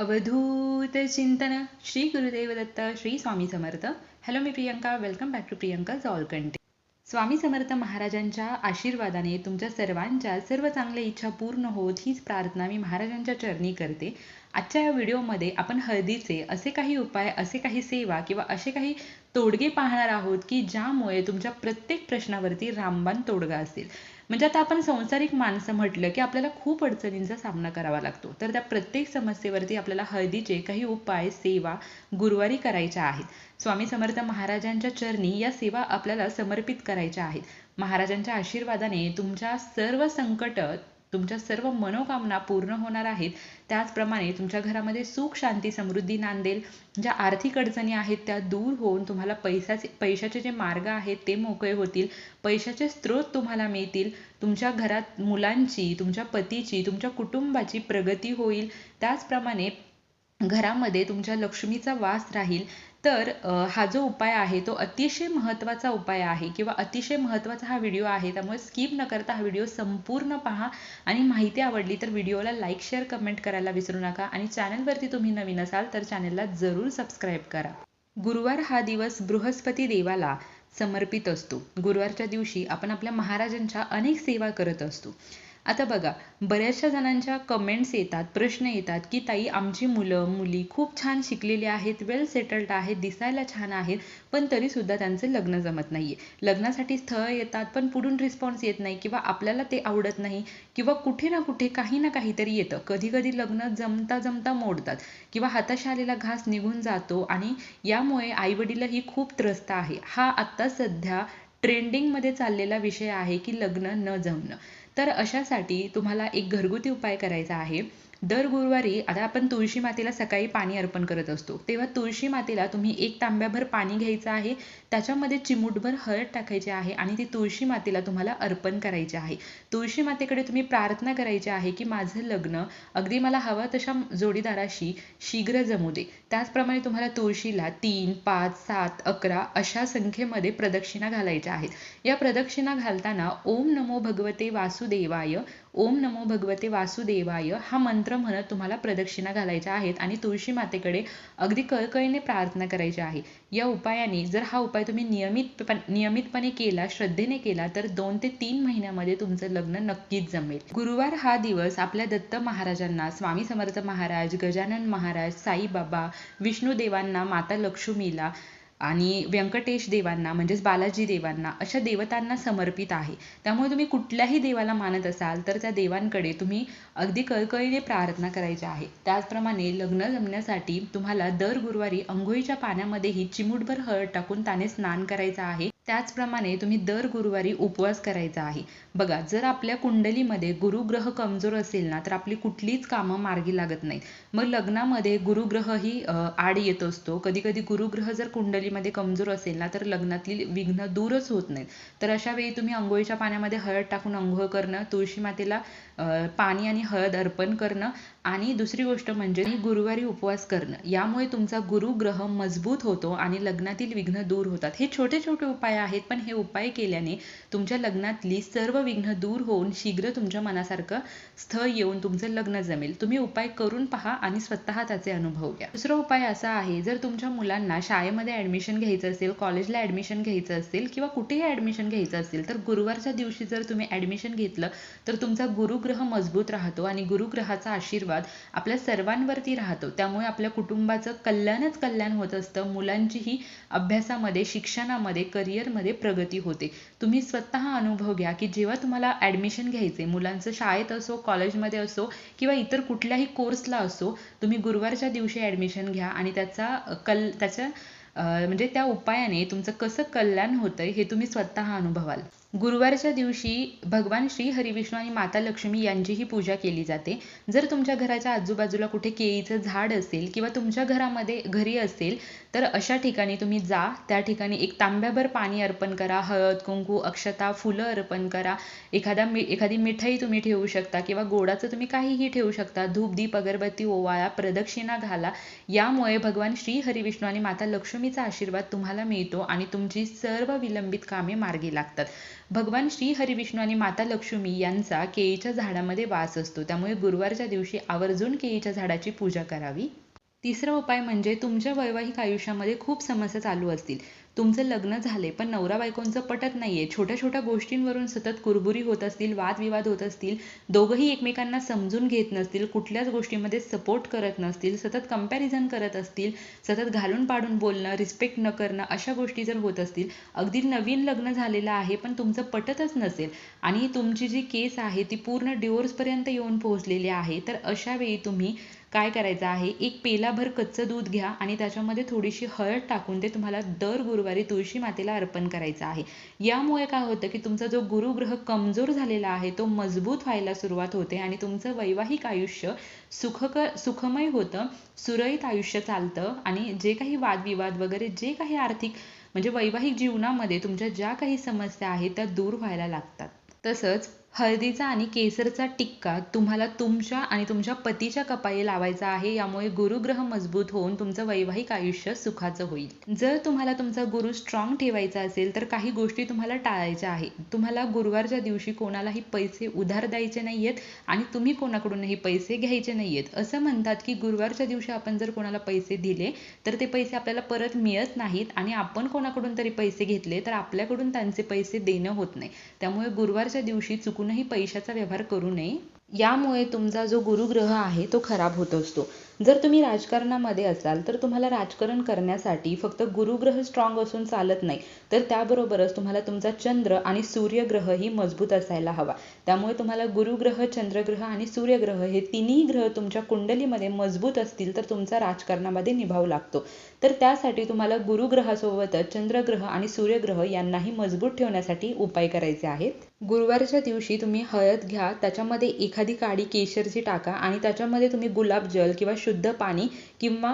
अवधूत चिंतन Shri Gurudev Datta Shri Swami Samarth. Hello me Priyanka. Welcome back to Priyanka all Swami Samarth महाराजांच्या आशीर्वादाने तुमच्या सर्वांच्या सर्व चांगल्या इच्छा पूर्ण होत हीच प्रार्थना मी महाराजांच्या चरणी करते. आजच्या या व्हिडिओमध्ये आपण हळदीचे असे काही उपाय असे काही सेवा किंवा असे काही तोडगे पाहणार आहोत की ज्यामुळे तुमच्या प्रत्येक प्रश्नावरती रामबाण तोडगा असेल. म्हणजे आता आपण संसारिक माणसं म्हटलं की आपल्याला खूप अडचणींचा सामना करावा लागतो. तर त्या प्रत्येक समस्येवरती आपल्याला हळदीचे काही उपाय सेवा गुरुवारी करायच्या आहेत. स्वामी समर्थ महाराजांच्या चरणी या सेवा आपल्याला समर्पित करायच्या आहेत. महाराजांच्या आशीर्वादाने तुमच्या सर्व संकट तुमच्या सर्व मनोकामना पूर्ण होणार आहेत. त्याचप्रमाणे तुमच्या घरामध्ये सुख शांती समृद्धी नांदेल. ज्या आर्थिक अडचणी आहेत त्या दूर होऊन तुम्हाला पैशाचे पैशाचे जे मार्ग आहेत ते मोकळे होतील. पैशाचे स्रोत तुम्हाला मिळतील. तुमच्या घरात मुलांची तुमच्या पतीची तुमच्या कुटुंबाची प्रगती होईल. त्याचप्रमाणे घरामध्ये तुमच्या लक्ष्मीचा वास राहील. तर हा जो उपाय आहे तो अतिशय महत्त्वाचा उपाय आहे किंवा अतिशय महत्त्वाचा हा व्हिडिओ आहे. त्यामुळे स्किप न करता हा व्हिडिओ संपूर्ण पहा आणि माहिती आवडली तर व्हिडिओला लाईक शेअर कमेंट करायला विसरू नका आणि चॅनलवरती तुम्ही नवीन असाल तर चॅनलला जरूर सबस्क्राईब करा. गुरुवार हा दिवस बृहस्पती देवाला समर्पित असतो. गुरुवारच्या दिवशी आपण आपल्या महाराजांच्या अनेक सेवा करत असतो. आता बघा बऱ्याचशा जणांच्या कमेंट्स येतात प्रश्न येतात की ताई आमची मुलं मुली खूप छान शिकलेली आहेत वेल सेटल्ड आहेत दिसायला छान आहेत पण तरी सुद्धा त्यांचं लग्न जमत नाहीये. लग्नासाठी स्थळ येतात पण पुढून रिस्पॉन्स येत नाही किंवा आपल्याला ते आवडत नाही किंवा कुठे ना कुठे काही ना काहीतरी येतं. कधी कधी लग्न जमता जमता मोडतात किंवा हाताशी आलेला घास निघून जातो आणि यामुळे आईवडीलही खूप त्रस्त आहे. हा आता सध्या ट्रेंडिंगमध्ये चाललेला विषय आहे की लग्न न जमणं. तर अशासाठी तुम्हाला एक घरगुती उपाय करायचा आहे. दर गुरुवारी आता आपण तुळशी मातेला सकाळी पाणी अर्पण करत असतो. तेव्हा तुळशी मातेला तुम्ही एक तांब्याभर पाणी घ्यायचं आहे त्याच्यामध्ये चिमूटभर हळद टाकायची आहे आणि ती तुळशी मातेला तुम्हाला अर्पण करायची आहे. तुळशी मातेकडे तुम्ही प्रार्थना करायची आहे की माझं लग्न अगदी मला हवं तशा जोडीदाराशी शीघ्र जमू दे. त्याचप्रमाणे तुम्हाला तुळशीला तीन पाच सात अकरा अशा संख्येमध्ये प्रदक्षिणा घालायच्या आहेत. या प्रदक्षिणा घालताना ओम नमो भगवते वासुदेवाय ओम नमो भगवते वासुदेवाय हा मंत्र मंत्र म्हणत तुम्हाला प्रदक्षिणा घालायच्या आहेत आणि तुळशी मातेकडे अगदी कळकळीने प्रार्थना करायची आहे. या उपायाने जर हा उपाय तुम्ही नियमित नियमितपणे केला श्रद्धेने केला तर दोन ते तीन महिन्यामध्ये तुमचं लग्न नक्कीच जमेल. गुरुवार हा दिवस आपल्या दत्त महाराजांना स्वामी समर्थ महाराज गजानन महाराज साईबाबा विष्णुदेवांना माता लक्ष्मीला आणि व्यंकटेश देवांना म्हणजेच बालाजी देवांना अशा देवतांना समर्पित आहे. त्यामुळे तुम्ही कुठल्याही देवाला मानत असाल तर त्या देवांकडे तुम्ही अगदी कळकळीने प्रार्थना करायची आहे. त्याचप्रमाणे लग्न जमण्यासाठी तुम्हाला दर गुरुवारी अंघोळीच्या पाण्यामध्येही चिमूटभर हळद टाकून त्याने स्नान करायचं आहे. त्याचप्रमाणे तुम्ही दर गुरुवारी उपवास करायचा आहे. बघा जर आपल्या कुंडलीमध्ये गुरुग्रह कमजोर असेल ना तर आपली कुठलीच कामं मार्गी लागत नाहीत. मग लग्नामध्ये गुरुग्रहही आड येत असतो. कधी कधी गुरुग्रह जर कुंडलीमध्ये कमजोर असेल ना तर लग्नातील विघ्न दूरच होत नाहीत. तर अशा वेळी तुम्ही अंघोळीच्या पाण्यामध्ये हळद टाकून अंघोळ करणं तुळशी मातेला पाणी आणि हळद अर्पण करणं आणि दुसरी गोष्ट म्हणजे गुरुवारी उपवास करणं. यामुळे तुमचा गुरुग्रह मजबूत होतो आणि लग्नातील विघ्न दूर होतात. हे छोटे छोटे उपाय आहेत. पण हे उपाय केल्याने तुमच्या लग्नातली सर्व विघ्न दूर होऊन शीघ्र तुमच्या मनासारखं स्थळ येऊन तुमचं लग्न जमेल. तुम्ही उपाय करून पहा आणि स्वतः त्याचे अनुभव घ्या. दुसरा उपाय असा आहे जर तुमच्या मुलांना शाळेमध्ये ऍडमिशन घ्यायचं असेल कॉलेजला ऍडमिशन घ्यायचं असेल किंवा कुठेही ऍडमिशन घ्यायचं असेल तर गुरुवारच्या दिवशी जर तुम्ही ऍडमिशन घेतलं तर तुमचा गुरुग्रह मजबूत राहतो आणि गुरुग्रहाचा आशीर्वाद आपल्या सर्वांवरती राहतो. त्यामुळे आपल्या कुटुंबाचं कल्याणच कल्याण होत असतं. मुलांचीही अभ्यासामध्ये शिक्षणामध्ये करिअर करिअरमध्ये प्रगती होते. तुम्ही स्वतः अनुभव घ्या की जेव्हा तुम्हाला ऍडमिशन घ्यायचे मुलांचं शाळेत असो कॉलेजमध्ये असो किंवा इतर कुठल्याही कोर्सला असो तुम्ही गुरुवारच्या दिवशी ऍडमिशन घ्या आणि त्याचा कल त्याच्या म्हणजे त्या उपायाने तुमचं कसं कल्याण होतंय हे तुम्ही स्वतः अनुभवाल. गुरुवारच्या दिवशी भगवान श्री हरिविष्णू आणि माता लक्ष्मी यांचीही पूजा केली जाते. जर तुमच्या घराच्या आजूबाजूला कुठे केळीचं झाड असेल किंवा तुमच्या घरामध्ये घरी असेल तर अशा ठिकाणी तुम्ही जा. त्या ठिकाणी एक तांब्याभर पाणी अर्पण करा. हळद कुंकू अक्षता फुलं अर्पण करा. एखादा मी एखादी मिठाई तुम्ही ठेवू शकता किंवा गोडाचं तुम्ही काहीही ठेवू शकता. धूप दीप अगरबत्ती ओवाळा प्रदक्षिणा घाला. यामुळे भगवान श्री हरिविष्णू आणि माता लक्ष्मीचा आशीर्वाद तुम्हाला मिळतो आणि तुमची सर्व विलंबित कामे मार्गी लागतात. भगवान श्री हरिविष्णू आणि माता लक्ष्मी यांचा केळीच्या झाडामध्ये वास असतो. त्यामुळे गुरुवारच्या दिवशी आवर्जून केळीच्या झाडाची पूजा करावी. तिसरा उपाय म्हणजे तुमच्या वैवाहिक आयुष्यामध्ये खूप समस्या चालू असतील. तुमचं लग्न झाले पण नवरा बायकोंचं पटत नाहीये. छोट्या छोट्या गोष्टींवरून सतत कुरबुरी होत असतील वादविवाद होत असतील दोघंही एकमेकांना समजून घेत नसतील कुठल्याच गोष्टीमध्ये सपोर्ट करत नसतील सतत कंपॅरिझन करत असतील सतत घालून पाडून बोलणं रिस्पेक्ट न करणं अशा गोष्टी जर होत असतील अगदी नवीन लग्न झालेलं आहे पण तुमचं पटतच नसेल आणि तुमची जी केस आहे ती पूर्ण डिवोर्सपर्यंत येऊन पोहोचलेली आहे तर अशा वेळी तुम्ही काय करायचं आहे? एक पेलाभर कच्चं दूध घ्या आणि त्याच्यामध्ये थोडीशी हळद टाकून ते तुम्हाला दर गुरुवारी तुळशी मातेला अर्पण करायचं आहे. यामुळे काय होतं की तुमचा जो गुरुग्रह कमजोर झालेला आहे तो मजबूत व्हायला सुरुवात होते आणि तुमचं वैवाहिक आयुष्य सुखक सुखमय होतं सुरळीत आयुष्य चालतं आणि जे काही वादविवाद वगैरे जे काही आर्थिक म्हणजे वैवाहिक जीवनामध्ये तुमच्या ज्या काही समस्या आहेत त्या दूर व्हायला लागतात. तसंच हळदीचा आणि केसरचा टिक्का तुम्हाला तुमच्या आणि तुमच्या पतीच्या कपाळी लावायचा आहे यामुळे गुरुग्रह मजबूत होऊन तुमचं वैवाहिक आयुष्य सुखाचं होईल. जर तुम्हाला तुमचा गुरु स्ट्रॉंग ठेवायचा असेल तर काही गोष्टी तुम्हाला टाळायच्या आहे तुम्हाला गुरुवारच्या दिवशी कोणालाही पैसे उधार द्यायचे नाही आहेत आणि तुम्ही कोणाकडूनही पैसे घ्यायचे नाहीयेत. असं म्हणतात की गुरुवारच्या दिवशी आपण जर कोणाला पैसे दिले तर ते पैसे आपल्याला परत मिळत नाहीत आणि आपण कोणाकडून तरी पैसे घेतले तर आपल्याकडून त्यांचे पैसे देणं होत नाही. त्यामुळे गुरुवारच्या दिवशी चुक चुकूनही पैशाचा व्यवहार करू नये. यामुळे तुमचा जो गुरुग्रह आहे तो खराब होत असतो. जर तुम्ही राजकारणामध्ये असाल तर तुम्हाला राजकारण करण्यासाठी फक्त गुरुग्रह स्ट्रॉंग असून चालत नाही. तर त्याबरोबरच तुम्हाला तुमचा चंद्र आणि सूर्यग्रहही मजबूत असायला हवा. त्यामुळे तुम्हाला गुरुग्रह चंद्रग्रह आणि सूर्यग्रह हे तिन्ही ग्रह तुमच्या कुंडलीमध्ये मजबूत असतील तर तुमचा राजकारणामध्ये निभाव लागतो. तर त्यासाठी तुम्हाला गुरुग्रहासोबतच चंद्रग्रह आणि सूर्यग्रह यांनाही मजबूत ठेवण्यासाठी उपाय करायचे आहेत. गुरुवारच्या दिवशी तुम्ही हळद घ्या त्याच्यामध्ये एखादी काडी केशरची टाका आणि त्याच्यामध्ये तुम्ही गुलाबजल किंवा शुद्ध पाणी किंवा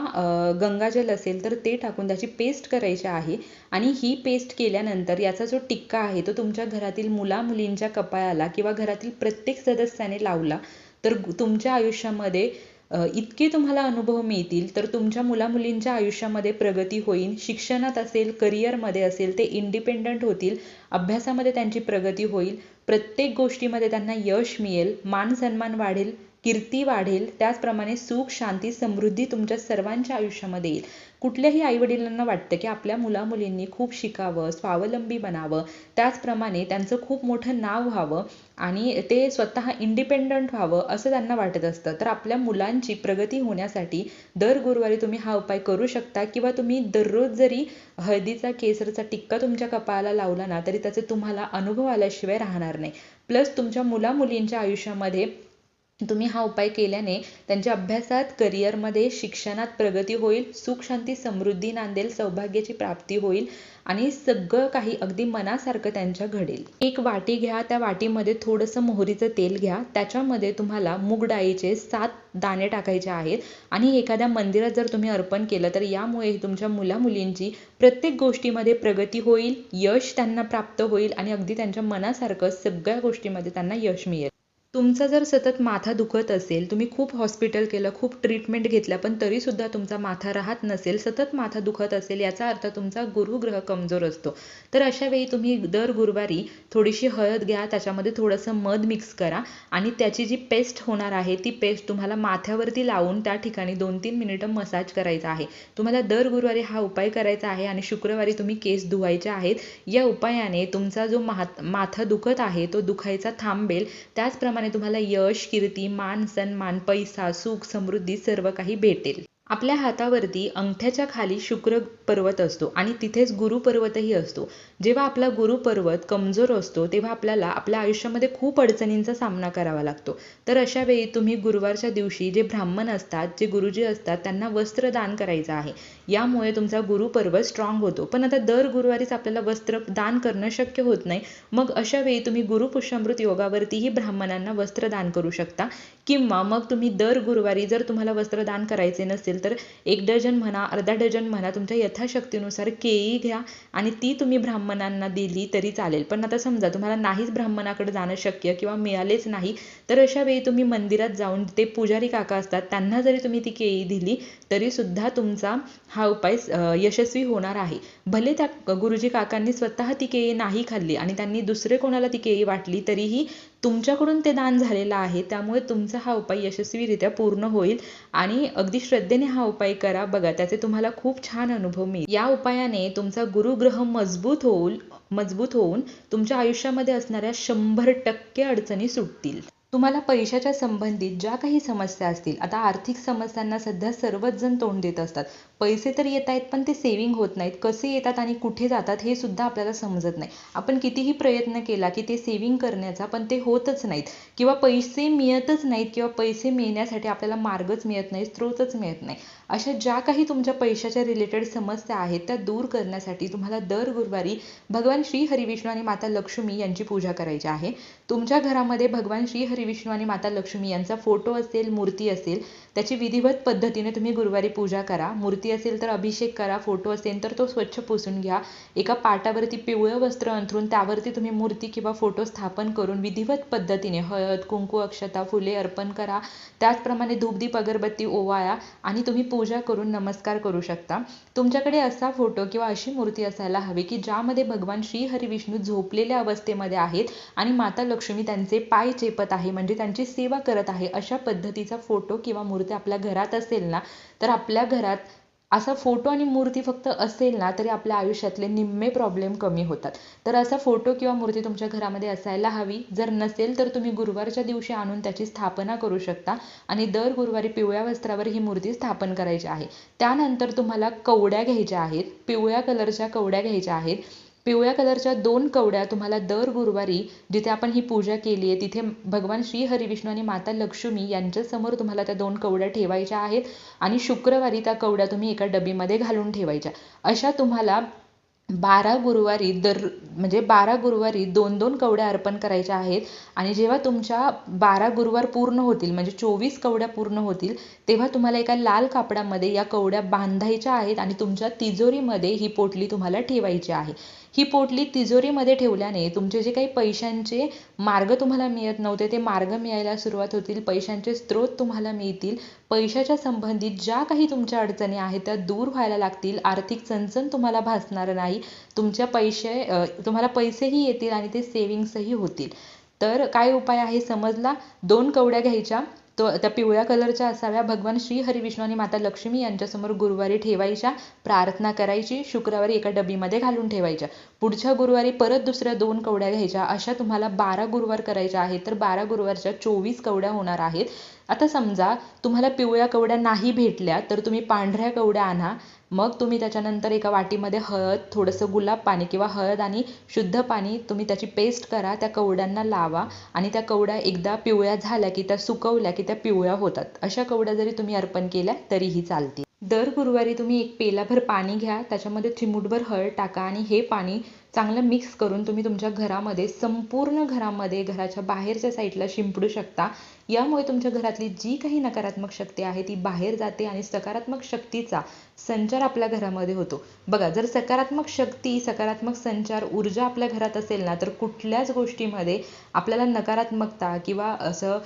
गंगाजल असेल तर ते टाकून त्याची पेस्ट करायची आहे आणि ही पेस्ट केल्यानंतर याचा जो टिक्का आहे तो तुमच्या घरातील मुला मुलींच्या कपाळाला किंवा घरातील प्रत्येक सदस्याने लावला तर तुमच्या आयुष्यामध्ये इतके तुम्हाला अनुभव मिळतील तर तुमच्या मुलामुलींच्या आयुष्यामध्ये प्रगती होईल शिक्षणात असेल करिअरमध्ये असेल ते इंडिपेंडंट होतील अभ्यासामध्ये त्यांची प्रगती होईल प्रत्येक गोष्टीमध्ये त्यांना यश मिळेल मान सन्मान वाढेल कीर्ती वाढेल त्याचप्रमाणे सुख शांती समृद्धी तुमच्या सर्वांच्या आयुष्यामध्ये येईल. कुठल्याही आईवडिलांना वाटतं की आपल्या मुलामुलींनी खूप शिकावं स्वावलंबी बनावं त्याचप्रमाणे त्यांचं खूप मोठं नाव व्हावं आणि ते स्वतः इंडिपेंडंट व्हावं असं त्यांना वाटत असतं. तर आपल्या मुलांची प्रगती होण्यासाठी दर गुरुवारी तुम्ही हा उपाय करू शकता किंवा तुम्ही दररोज जरी हळदीचा केसरचा टिक्का तुमच्या कपाळाला लावला ना तरी त्याचे तुम्हाला अनुभव आल्याशिवाय राहणार नाही. प्लस तुमच्या मुलामुलींच्या आयुष्यामध्ये तुम्ही हा उपाय केल्याने त्यांच्या अभ्यासात करिअरमध्ये शिक्षणात प्रगती होईल सुख शांती समृद्धी नांदेल सौभाग्याची प्राप्ती होईल आणि सगळं काही अगदी मनासारखं त्यांच्या घडेल. एक वाटी घ्या त्या वाटीमध्ये थोडंसं मोहरीचं तेल घ्या त्याच्यामध्ये तुम्हाला मूग डाळीचे सात दाणे टाकायचे आहेत आणि एखाद्या मंदिरात जर तुम्ही अर्पण केलं तर यामुळे तुमच्या मुला मुलींची प्रत्येक गोष्टीमध्ये प्रगती होईल यश त्यांना प्राप्त होईल आणि अगदी त्यांच्या मनासारखं सगळ्या गोष्टीमध्ये त्यांना यश मिळेल. तुमचा जर सतत माथा दुखत असेल तुम्ही खूप हॉस्पिटल केलं खूप ट्रीटमेंट घेतल्या पण तरीसुद्धा तुमचा माथा राहत नसेल सतत माथा दुखत असेल याचा अर्थ तुमचा गुरुग्रह कमजोर असतो. तर अशा वेळी तुम्ही दर गुरुवारी थोडीशी हळद घ्या त्याच्यामध्ये थोडंसं मध मिक्स करा आणि त्याची जी पेस्ट होणार आहे ती पेस्ट तुम्हाला माथ्यावरती लावून त्या ठिकाणी दोन तीन मिनिटं मसाज करायचा आहे. तुम्हाला दर गुरुवारी हा उपाय करायचा आहे आणि शुक्रवारी तुम्ही केस धुवायचे आहेत. या उपायाने तुमचा जो माथा दुखत आहे तो दुखायचा थांबेल. त्याचप्रमाणे तुम्हाला यश कीर्ती मान सन्मान पैसा सुख समृद्धी सर्व काही भेटेल. आपल्या हातावरती अंगठ्याच्या खाली शुक्र पर्वत असतो आणि तिथेच गुरु पर्वतही असतो. जेव्हा आपला गुरु पर्वत कमजोर असतो तेव्हा आपल्याला आपल्या आयुष्यामध्ये खूप अडचणींचा सामना करावा लागतो. तर अशा वेळी तुम्ही गुरुवारच्या दिवशी जे ब्राह्मण असतात जे गुरुजी असतात त्यांना वस्त्र दान करायचं आहे. यामुळे तुमचा गुरुपर्व स्ट्रॉंग होतो. पण आता दर गुरुवारीच आपल्याला वस्त्र दान करणं शक्य होत नाही. मग अशा वेळी तुम्ही गुरुपुष्यामृत योगावरतीही ब्राह्मणांना वस्त्र दान करू शकता. किंवा मग तुम्ही दर गुरुवारी जर तुम्हाला वस्त्र दान करायचे नसेल तर एक डझन म्हणा अर्धा डझन म्हणा तुमच्या यथाशक्तीनुसार केळी घ्या आणि ती तुम्ही ब्राह्मणांना दिली तरी चालेल. पण आता समजा तुम्हाला नाहीच ब्राह्मणाकडे जाणं शक्य किंवा मिळालेच नाही तर अशा वेळी तुम्ही मंदिरात जाऊन ते पुजारी काका असतात त्यांना जरी तुम्ही ती केळी दिली तरी सुद्धा तुमचा हा उपाय यशस्वी होणार आहे. भले त्या गुरुजी काकांनी स्वतः ती केळी नाही खाल्ली आणि त्यांनी दुसरे कोणाला ती केळी वाटली तरीही तुमच्याकडून ते दान झालेलं आहे त्यामुळे तुमचा हा उपाय यशस्वीरित्या पूर्ण होईल आणि अगदी श्रद्धेने हा उपाय करा. बघा त्याचे तुम्हाला खूप छान अनुभव मिळेल. या उपायाने तुमचा गुरुग्रह मजबूत होऊल मजबूत होऊन तुमच्या आयुष्यामध्ये असणाऱ्या शंभर टक्के अडचणी सुटतील. तुम्हाला पैशाच्या संबंधित ज्या काही समस्या असतील आता आर्थिक समस्यांना सध्या सर्वच जण तोंड देत असतात. पैसे तर येत आहेत पण ते सेविंग होत नाहीत. कसे येतात आणि कुठे जातात हे सुद्धा आपल्याला समजत नाही. आपण कितीही प्रयत्न केला की ते सेविंग करण्याचा पण ते होतच नाहीत. किंवा पैसे मिळतच नाहीत किंवा पैसे मिळण्यासाठी आपल्याला मार्गच मिळत नाही स्रोतच मिळत नाही. अशा ज्या काही तुमच्या पैशाच्या रिलेटेड समस्या आहेत त्या दूर करण्यासाठी तुम्हाला दर गुरुवारी भगवान श्री हरिविष्णू आणि माता लक्ष्मी यांची पूजा करायची आहे. तुमच्या घरामध्ये भगवान श्री हरिविष्णू आणि माता लक्ष्मी यांचा फोटो असेल मूर्ती असेल त्याची विधिवत पद्धतीने तुम्ही गुरुवारी पूजा करा. मूर्ती असेल तर अभिषेक करा. फोटो असेल तर तो स्वच्छ पुसून घ्या. एका पाटावरती पिवळं वस्त्र अंथरून त्यावरती तुम्ही मूर्ती किंवा फोटो स्थापन करून विधिवत पद्धतीने हळद कुंकू अक्षता फुले अर्पण करा. त्याचप्रमाणे धूपदीप अगरबत्ती ओवाळा आणि तुम्ही पूजा करून नमस्कार करू शकता. तुमच्याकडे असा फोटो किंवा अशी मूर्ती असायला हवी की ज्यामध्ये भगवान श्री हरिविष्णू झोपलेल्या अवस्थेमध्ये आहेत आणि माता लक्ष्मी त्यांचे पाय चेपत आहे म्हणजे त्यांची सेवा करत आहे अशा पद्धतीचा फोटो किंवा मूर्ती आपल्या घरात असेल ना तर आपल्या घरात असा फोटो आणि मूर्ती फक्त असेल ना तरी आपल्या आयुष्यातले निम्मे प्रॉब्लेम कमी होतात. तर असा फोटो किंवा मूर्ती तुमच्या घरामध्ये असायला हवी. जर नसेल तर तुम्ही गुरुवारच्या दिवशी आणून त्याची स्थापना करू शकता आणि दर गुरुवारी पिवळ्या वस्त्रावर ही मूर्ती स्थापन करायची आहे. त्यानंतर तुम्हाला कवड्या घ्यायच्या आहेत पिवळ्या कलरच्या कवड्या घ्यायच्या आहेत. पिवळ्या कलरच्या दोन कवड्या तुम्हाला दर गुरुवारी जिथे आपण ही पूजा केली आहे तिथे भगवान श्री हरिविष्णू आणि माता लक्ष्मी यांच्यासमोर तुम्हाला त्या दोन कवड्या ठेवायच्या आहेत आणि शुक्रवारी त्या कवड्या तुम्ही एका डबीमध्ये घालून ठेवायच्या. अशा तुम्हाला बारा गुरुवारी दर म्हणजे बारा गुरुवारी दोन दोन कवड्या अर्पण करायच्या आहेत आणि जेव्हा तुमच्या बारा गुरुवार पूर्ण होतील म्हणजे चोवीस कवड्या पूर्ण होतील तेव्हा तुम्हाला एका लाल कापडामध्ये या कवड्या बांधायच्या आहेत आणि तुमच्या तिजोरीमध्ये ही पोटली तुम्हाला ठेवायची आहे. ही पोटली तिजोरीमध्ये ठेवल्याने तुमचे जे काही पैशांचे मार्ग तुम्हाला मिळत नव्हते ते मार्ग मिळायला सुरुवात होतील पैशांचे स्रोत तुम्हाला मिळतील पैशाच्या संबंधित ज्या काही तुमच्या अडचणी आहेत त्या दूर व्हायला लागतील. आर्थिक चणचण तुम्हाला भासणार नाही. तुमच्या पैसे तुम्हाला पैसेही येतील आणि ते सेविंग्सही होतील. तर काय उपाय आहे समजला? दोन कवड्या घ्यायच्या. तो त्या पिवळ्या कलरच्या असाव्या. भगवान श्री हरिविष्णू आणि माता लक्ष्मी यांच्यासमोर गुरुवारी ठेवायच्या. प्रार्थना करायची. शुक्रवारी एका डबीमध्ये घालून ठेवायच्या. पुढच्या गुरुवारी परत दुसऱ्या दोन कवड्या घ्यायच्या. अशा तुम्हाला बारा गुरुवार करायच्या आहेत. तर बारा गुरुवारच्या चोवीस कवड्या होणार आहेत. आता समजा तुम्हाला पिवळ्या कवड्या नाही भेटल्या तर तुम्ही पांढऱ्या कवड्या आणा. मग तुम्ही त्याच्यानंतर एका वाटीमध्ये हळद थोडंसं गुलाब पाणी किंवा हळद आणि शुद्ध पाणी तुम्ही त्याची पेस्ट करा त्या कवड्यांना लावा आणि त्या कवड्या एकदा पिवळ्या झाल्या की त्या सुकवल्या की त्या पिवळ्या होतात. अशा कवड्या जरी तुम्ही अर्पण केल्या तरीही चालतील. दर गुरुवारी तुम्ही एक पेलाभर पाणी घ्या त्याच्यामध्ये चिमूटभर हळद टाका आणि हे पाणी चांगलं मिक्स करून तुम्ही तुमच्या घरामध्ये संपूर्ण घरामध्ये घराच्या बाहेरच्या साईडला शिंपडू शकता. यामुळे तुमच्या घरातली जी काही नकारात्मक शक्ती आहे ती बाहेर जाते आणि सकारात्मक शक्तीचा संचार आपल्या घरामध्ये होतो. बघा जर सकारात्मक शक्ती सकारात्मक संचार ऊर्जा आपल्या घरात असेल ना तर कुठल्याच गोष्टीमध्ये आपल्याला नकारात्मकता किंवा असं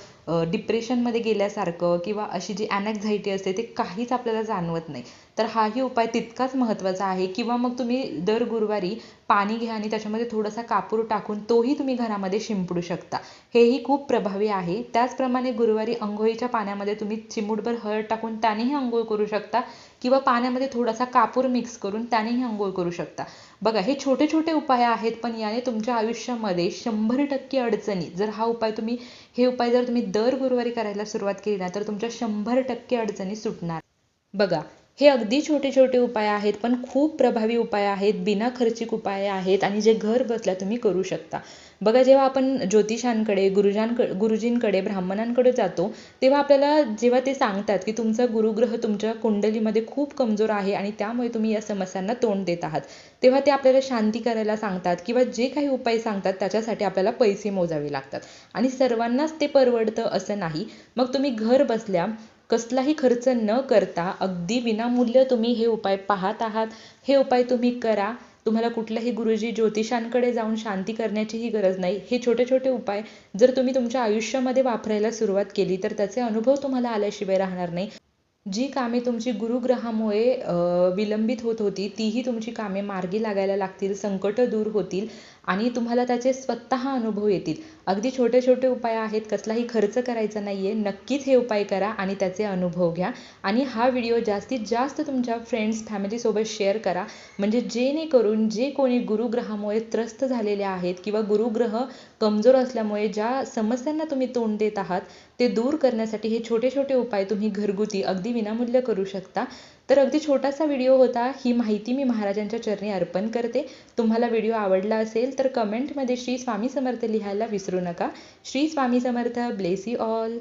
डिप्रेशनमध्ये गेल्यासारखं किंवा अशी जी अनॅक्झायटी असते ते काहीच आपल्याला जाणवत नाही. तर हाही उपाय तितकाच महत्त्वाचा आहे. किंवा मग तुम्ही दर गुरुवारी पाणी घ्या आणि त्याच्यामध्ये थोडासा कापूर टाकून तोही तुम्ही घरामध्ये शिंपडू शकता. हेही खूप प्रभावी आहे. त्याचप्रमाणे गुरुवारी अंघोळीच्या पाण्यामध्ये तुम्ही चिमूटभर हळद टाकून त्यानेही अंघोळ करू शकता. किंवा पाण्यामध्ये थोडासा कापूर मिक्स करून त्यानेही अंघोळ करू शकता. बघा हे छोटे छोटे उपाय आहेत पण याने तुमच्या आयुष्यामध्ये शंभर टक्के अडचणी जर हा उपाय तुम्ही हे उपाय जर तुम्ही दर गुरुवारी करायला सुरुवात केली ना तर तुमच्या शंभर टक्के अडचणी सुटणार. बघा हे अगदी छोटे छोटे उपाय आहेत पण खूप प्रभावी उपाय आहेत बिना खर्चिक उपाय आहेत आणि जे घर बसल्या तुम्ही करू शकता. बघा जेव्हा आपण ज्योतिषांकडे गुरुजांक गुरुजींकडे ब्राह्मणांकडे जातो तेव्हा आपल्याला जेव्हा ते सांगतात की तुमचा गुरुग्रह तुमच्या कुंडलीमध्ये खूप कमजोर आहे आणि त्यामुळे तुम्ही या समस्यांना तोंड देत आहात तेव्हा ते आपल्याला शांती करायला सांगतात किंवा जे काही उपाय सांगतात त्याच्यासाठी आपल्याला पैसे मोजावे लागतात. आणि सर्वांनाच ते परवडतं असं नाही. मग तुम्ही घर बसल्या कसलाही खर्च न करता अगदी विनामूल्य तुम्ही हे उपाय पाहत आहात. हे उपाय तुम्ही करा. तुम्हाला कुठल्याही गुरुजी ज्योतिषांकडे जाऊन शांती करण्याचीही गरज नाही. हे छोटे छोटे उपाय जर तुम्ही तुमच्या आयुष्यामध्ये वापरायला सुरुवात केली तर त्याचे अनुभव तुम्हाला आल्याशिवाय राहणार नाही. जी कामे तुमची गुरुग्रहामुळे विलंबित होत होती तीही तुमची कामे मार्गी लागायला लागतील संकट दूर होतील. आणि तुम्हाला त्याचे स्वतः अनुभव येतील. अगदी छोटे छोटे उपाय आहेत कसलाही खर्च करायचा नाहीये. नक्कीच हे उपाय करा आणि त्याचे अनुभव घ्या. आणि हा व्हिडिओ जास्तीत जास्त तुमच्या फ्रेंड्स फॅमिलीसोबत शेअर करा. म्हणजे जेणेकरून जे कोणी गुरुग्रहामुळे त्रस्त झालेले आहेत किंवा गुरुग्रह कमजोर असल्यामुळे ज्या समस्यांना तुम्ही तोंड देत आहात ते दूर करण्यासाठी हे छोटे छोटे उपाय तुम्ही घरगुती अगदी विनामूल्य करू शकता. तर अगदी छोटासा व्हिडिओ होता. ही माहिती मी महाराजांच्या चरणी अर्पण करते. तुम्हाला व्हिडिओ आवडला असेल तर कमेंटमध्ये श्री स्वामी समर्थ लिहायला विसरू नका. Shri Swami Samarth bless you all